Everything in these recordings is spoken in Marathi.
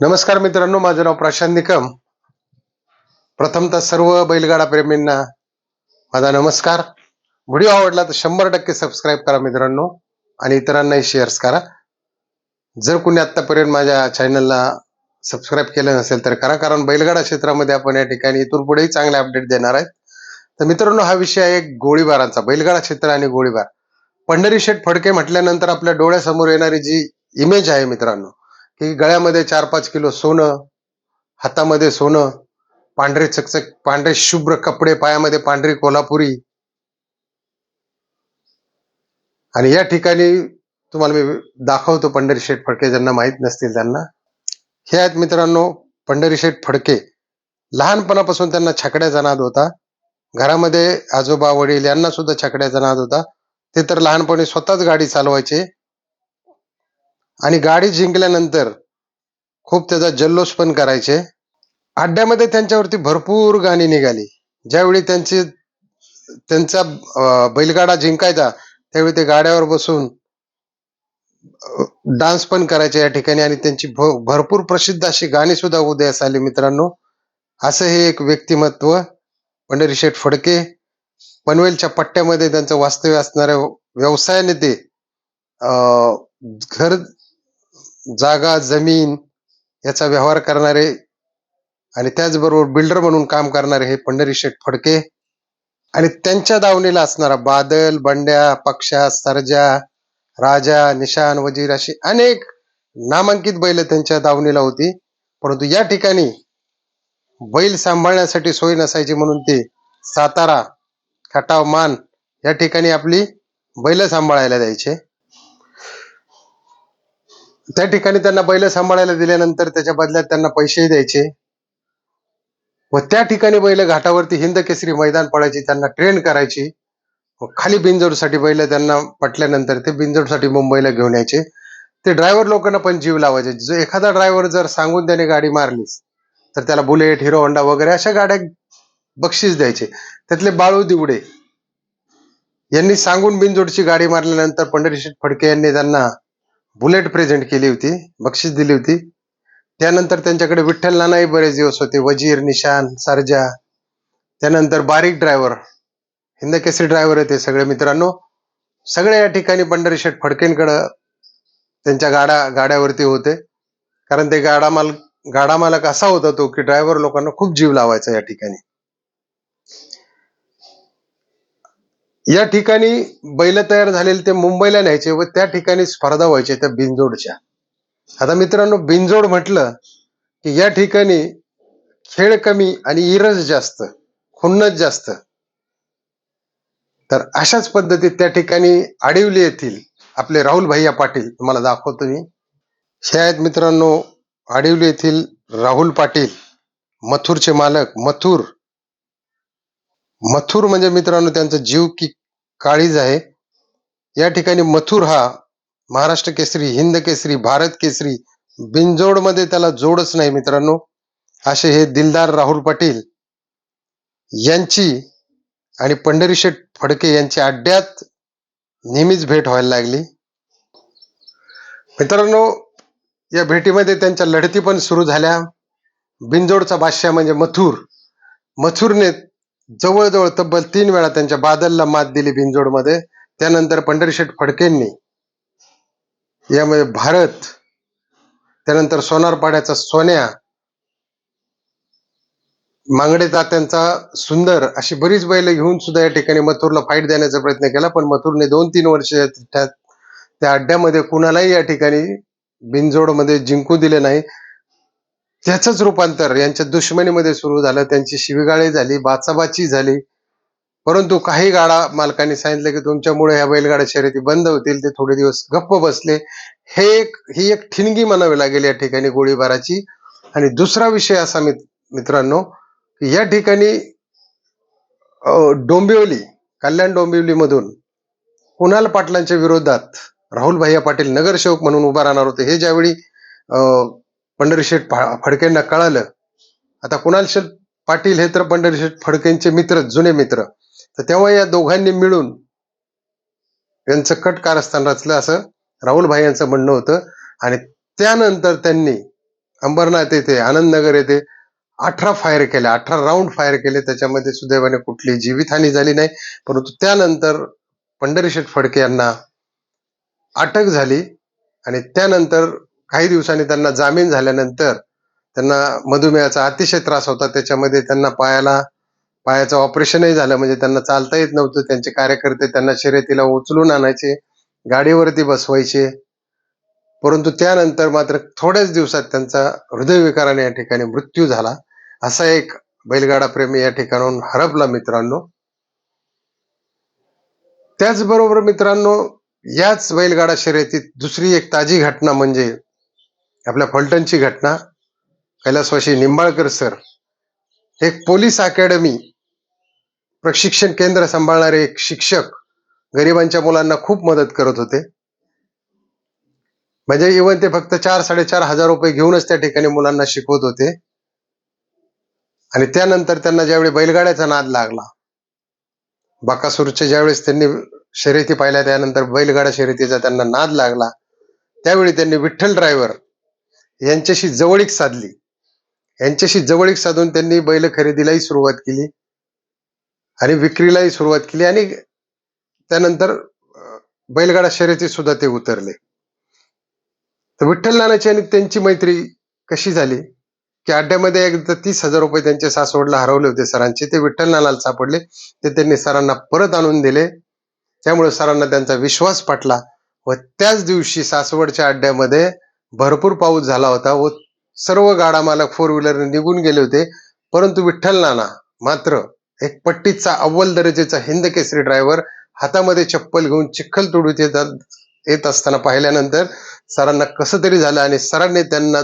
नमस्कार मित्रांनो माझं नाव प्रशांत निकम. प्रथमतः सर्व बैलगाडा प्रेमींना माझा नमस्कार. व्हिडिओ आवडला तर शंभर टक्के सबस्क्राईब करा मित्रांनो आणि इतरांनाही शेअर्स करा. जर कोणी आतापर्यंत माझ्या चॅनलला सबस्क्राईब केलं नसेल तर करा कारण बैलगाडा क्षेत्रामध्ये आपण या ठिकाणी इथून पुढेही चांगले अपडेट देणार आहेत. तर मित्रांनो हा विषय आहे गोळीबारांचा बैलगाडा क्षेत्र आणि गोळीबार. पंढरी शेठ फडके म्हटल्यानंतर आपल्या डोळ्यासमोर येणारी जी इमेज आहे मित्रांनो की गळ्यामध्ये चार पाच किलो सोनं हातामध्ये सोनं पांढरे चकचक पांढरे शुभ्र कपडे पायामध्ये पांढरी कोल्हापुरी. आणि या ठिकाणी तुम्हाला मी दाखवतो पंढरी शेठ फडके ज्यांना माहीत नसतील त्यांना. हे आहेत मित्रांनो पंढरी शेठ फडके. लहानपणापासून त्यांना छकड्याचा नाद होता. घरामध्ये आजोबा वडील यांना सुद्धा छकड्याचा नाद होता. ते तर लहानपणी स्वतःच गाडी चालवायचे. आणि गाडी जिंकल्यानंतर खूप त्याचा जल्लोष पण करायचे. अड्ड्यामध्ये त्यांच्यावरती भरपूर गाणी निघाली. ज्यावेळी त्यांची त्यांचा बैलगाडा जिंकायचा त्यावेळी ते गाड्यावर बसून डान्स पण करायचे या ठिकाणी आणि त्यांची भरपूर प्रसिद्ध अशी गाणी सुद्धा उदयास आली मित्रांनो. असं हे एक व्यक्तिमत्व पंढरी शेठ फडके पनवेलच्या पट्ट्यामध्ये त्यांचं वास्तव्य असणाऱ्या व्यवसायाने ते अं, घर जागा जमीन याचा व्यवहार करणारे आणि त्याचबरोबर बिल्डर म्हणून काम करणारे हे पंढरी शेठ फडके आणि त्यांच्या दावणीला असणारा बादल बंड्या पक्षा सरजा राजा निशान वजीर अशी अनेक नामांकित बैल त्यांच्या दावणीला होती. परंतु या ठिकाणी बैल सांभाळण्यासाठी सोय नसायची म्हणून ते सातारा खटाव मान या ठिकाणी आपली बैल सांभाळायला द्यायचे. त्या ठिकाणी त्यांना बैल सांभाळायला दिल्यानंतर त्याच्या बदल्यात त्यांना पैसेही द्यायचे. व त्या ठिकाणी बैल घाटावरती हिंद केसरी मैदान पडायची त्यांना ट्रेन करायची. व खाली बिनजोडसाठी बैल त्यांना पटल्यानंतर ते बिनजोडसाठी मुंबईला घेऊन यायचे. ते ड्रायव्हर लोकांना पण जीव लावायचे. जो एखादा ड्रायव्हर जर सांगून त्याने गाडी मारलीस तर त्याला बुलेट हिरो होंडा वगैरे अशा गाड्या बक्षीस द्यायचे. त्यातले बाळू दिवडे यांनी सांगून बिनजोडची गाडी मारल्यानंतर पंढरीशेठ फडके यांनी त्यांना बुलेट प्रेझेंट केली होती बक्षीस दिली होती. त्यानंतर त्यांच्याकडे विठ्ठल नानाही बरेच दिवस होते वजीर निशान सरजा. त्यानंतर बारीक ड्रायव्हर हिंद केसरी ड्रायव्हर होते सगळे मित्रांनो. सगळे या ठिकाणी पंढरी शेठ फडकेंकडं त्यांच्या गाड्या गाड्यावरती होते. कारण ते गाडा माल गाडा मालक असा होता तो की ड्रायव्हर लोकांना खूप जीव लावायचा या ठिकाणी. या ठिकाणी बैल तयार झालेले ते मुंबईला न्यायचे व त्या ठिकाणी स्पर्धा व्हायच्या त्या बिंजोडच्या आता मित्रांनो बिंजोड म्हटलं की या ठिकाणी खेळ कमी आणि इरज जास्त खुन्नस जास्त. तर अशाच पद्धतीत त्या ठिकाणी आडिवली येथील आपले राहुल भैया पाटील तुम्हाला दाखवतो मी. हे आहेत मित्रांनो आडिवली येथील राहुल पाटील मथुरचे मालक मथुर. मथुर म्हणजे मित्रांनो त्यांचा जीव की काळीज आहे. या ठिकाणी मथुर हा महाराष्ट्र केसरी हिंद केसरी भारत केसरी बिनजोडमध्ये त्याला जोडच नाही मित्रांनो. असे हे दिलदार राहुल पाटील यांची आणि पंढरी शेठ फडके यांची अड्ड्यात नेहमीच भेट व्हायला लागली. मित्रांनो या भेटीमध्ये त्यांच्या लढती पण सुरू झाल्या. बिनजोडचा बादशाह म्हणजे मथुर. मथुरने जवळजवळ तब्बल तीन वेळा त्यांच्या बादलला मात दिली बिनजोडमध्ये. त्यानंतर पंढरीशेठ फडकेंनी यामध्ये भारत त्यानंतर सोनारपाड्याचा सोन्या मांगडे तात्यांचा सुंदर अशी बरीच बैल घेऊन सुद्धा या ठिकाणी मथुरला फाईट देण्याचा प्रयत्न केला. पण मथुरने दोन तीन वर्ष त्या त्या अड्ड्यामध्ये कुणालाही या ठिकाणी बिनजोडमध्ये जिंकू दिले नाही. त्याचंच रूपांतर यांच्या दुश्मनीमध्ये सुरू झालं त्यांची शिवीगाळी झाली बाचाबाची झाली. परंतु काही गाडा मालकांनी सांगितलं की तुमच्यामुळे ह्या बैलगाड्या शर्यती बंद होतील ते थोडे दिवस गप्प बसले. हे एक ही एक ठिणगी म्हणावी लागेल या ठिकाणी गोळीबाराची. आणि दुसरा विषय असा मित- मित्रांनो या ठिकाणी डोंबिवली कल्याण डोंबिवलीमधून कुणाल पाटलांच्या विरोधात राहुल भैया पाटील नगरसेवक म्हणून उभा राहणार होते. हे ज्यावेळी पंढरीशेठ फडकेंना कळालं. आता कुणाल शेठ पाटील हे तर पंढरीशेठ फडकेंचे मित्र जुने मित्र. तर तेव्हा या दोघांनी मिळून यांचं कट कारस्थान रचलं असं राहुल भाई यांचं म्हणणं होतं. आणि त्यानंतर त्यांनी अंबरनाथ येथे आनंदनगर येथे अठरा फायर केले अठरा राऊंड फायर केले. त्याच्यामध्ये सुदैवाने कुठली जीवितहानी झाली नाही. परंतु त्यानंतर पंढरीशेठ फडके यांना अटक झाली. आणि त्यानंतर काही दिवसांनी त्यांना जामीन झाल्यानंतर त्यांना मधुमेहाचा अतिशय त्रास होता. त्याच्यामध्ये त्यांना पायाला पायाचं ऑपरेशनही झालं. म्हणजे त्यांना चालता येत नव्हतं. त्यांचे कार्यकर्ते त्यांना शर्यतीला उचलून आणायचे गाडीवरती बसवायचे. परंतु त्यानंतर मात्र थोड्याच दिवसात त्यांचा हृदयविकाराने या ठिकाणी मृत्यू झाला. असा एक बैलगाडा प्रेमी या ठिकाणाहून हरपला मित्रांनो. त्याचबरोबर मित्रांनो याच बैलगाडा शर्यतीत दुसरी एक ताजी घटना म्हणजे आपल्या फलटणची घटना कैलासवाशी निंबाळकर सर एक पोलीस अकॅडमी प्रशिक्षण केंद्र सांभाळणारे एक शिक्षक गरिबांच्या मुलांना खूप मदत करत होते. म्हणजे इवन ते फक्त चार साडेचार हजार रुपये घेऊनच त्या ठिकाणी मुलांना शिकवत होते. आणि त्यानंतर त्यांना ज्यावेळी बैलगाड्याचा नाद लागला बाकासूरच्या ज्यावेळेस त्यांनी शर्यती पाहिल्या त्यानंतर बैलगाडा शर्यतीचा त्यांना नाद लागला त्यावेळी त्यांनी विठ्ठल ड्रायव्हर यांच्याशी जवळीक साधली. यांच्याशी जवळीक साधून त्यांनी बैल खरेदीलाही सुरुवात केली. आणि विक्रीलाही सुरुवात केली. आणि त्यानंतर बैलगाडा शर्यतीत सुद्धा ते उतरले. तर विठ्ठल नानाची आणि त्यांची मैत्री कशी झाली? की अड्ड्यामध्ये एकदा तीस हजार रुपये त्यांचे सासवडला हरवले होते सरांचे. ते विठ्ठल नानाला सापडले. ते त्यांनी सरांना परत आणून दिले. त्यामुळे सरांना त्यांचा विश्वास पटला व त्याच दिवशी सासवडच्या अड्ड्यामध्ये भरपूर पाऊस झाला होता व सर्व गाडा मालक फोर व्हीलरने निघून गेले होते. परंतु विठ्ठल नाना मात्र एक पट्टीचा अव्वल दर्जेचा हिंद केसरी ड्रायव्हर हातामध्ये चप्पल घेऊन चिखल तोडून येतात येत असताना पाहिल्यानंतर सरांना कसं तरी झालं आणि सरांनी त्यांना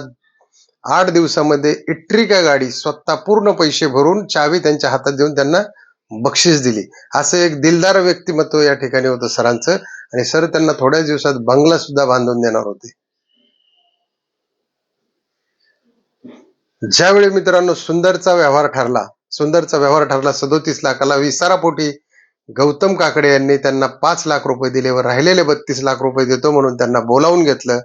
आठ दिवसामध्ये इट्रिका गाडी स्वतः पूर्ण पैसे भरून चावी त्यांच्या हातात देऊन त्यांना बक्षीस दिली. असं एक दिलदार व्यक्तिमत्व या ठिकाणी होतं सरांचं आणि सर त्यांना थोड्याच दिवसात बंगला सुद्धा बांधून देणार होते. ज्यावेळी मित्रांनो सुंदरचा व्यवहार ठरला सुंदरचा व्यवहार ठरला सदोतीस लाखाला विसारापोटी गौतम काकडे यांनी त्यांना पाच लाख रुपये दिले व राहिलेले बत्तीस लाख रुपये देतो म्हणून त्यांना बोलावून घेतलं.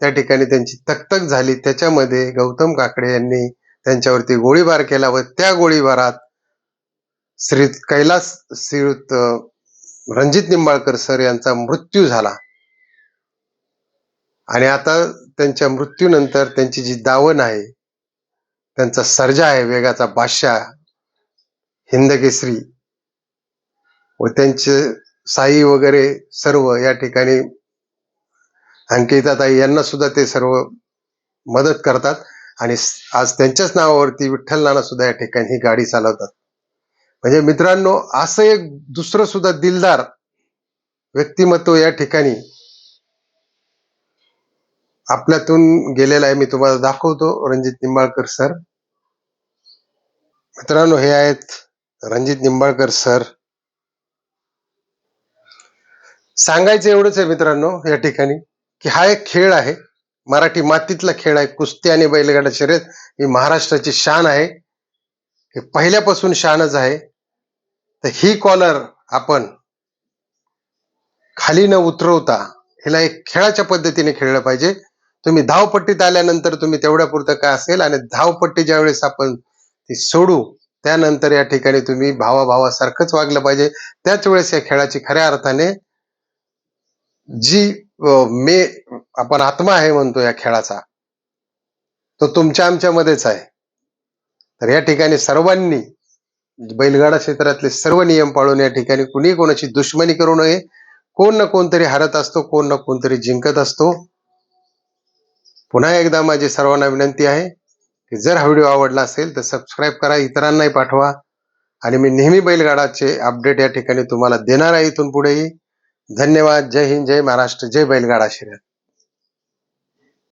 त्या ठिकाणी त्यांची तकतक झाली. त्याच्यामध्ये गौतम काकडे यांनी त्यांच्यावरती गोळीबार केला व त्या गोळीबारात श्री कैलास श्रीयुत रणजित निंबाळकर सर यांचा मृत्यू झाला. आणि आता त्यांच्या मृत्यूनंतर त्यांची जी दावण आहे त्यांचा सर्जा आहे वेगाचा बादशाह हिंदकेसरी व त्यांचे साई वगैरे सर्व या ठिकाणी अंकिताताई यांना सुद्धा ते सर्व मदत करतात. आणि आज त्यांच्याच नावावरती विठ्ठल नाना सुद्धा या ठिकाणी ही गाडी चालवतात. म्हणजे मित्रांनो असं एक दुसरं सुद्धा दिलदार व्यक्तिमत्व या ठिकाणी आपल्यातून गेलेला आहे. मी तुम्हाला दाखवतो. रणजित निंबाळकर सर. मित्रांनो हे आहेत रणजित निंबाळकर सर. सांगायचं एवढंच आहे मित्रांनो या ठिकाणी की हा एक खेळ आहे. मराठी मातीतला खेळ आहे. कुस्ती आणि बैलगाडा शर्यत ही महाराष्ट्राची शान आहे. हे पहिल्यापासून शानच आहे. तर ही कॉलर आपण खाली न उतरवता हिला एक खेळाच्या पद्धतीने खेळलं पाहिजे. तुम्ही धावपट्टीत आल्यानंतर तुम्ही तेवढ्या पुरतं काय असेल आणि धावपट्टी ज्या वेळेस आपण ती सोडू त्यानंतर या ठिकाणी तुम्ही भावाभावासारखंच वागलं पाहिजे. त्याच वेळेस या खेळाची खऱ्या अर्थाने जी मे आपण आत्मा आहे म्हणतो या खेळाचा तो तुमच्या आमच्यामध्येच आहे. तर या ठिकाणी सर्वांनी बैलगाडा क्षेत्रातले सर्व नियम पाळून या ठिकाणी कुणी कोणाची दुश्मनी करू नये. कोण ना कोणतरी हरत असतो कोण ना कोणतरी जिंकत असतो. पुन्हा एकदा माझी सर्वांना विनंती आहे की जर हा व्हिडिओ आवडला असेल तर सबस्क्राईब करा इतरांनाही पाठवा. आणि मी नेहमी बैलगाडाचे अपडेट या ठिकाणी तुम्हाला देणार आहे इथून पुढेही. धन्यवाद. जय हिंद. जय महाराष्ट्र. जय बैलगाडा शर्यत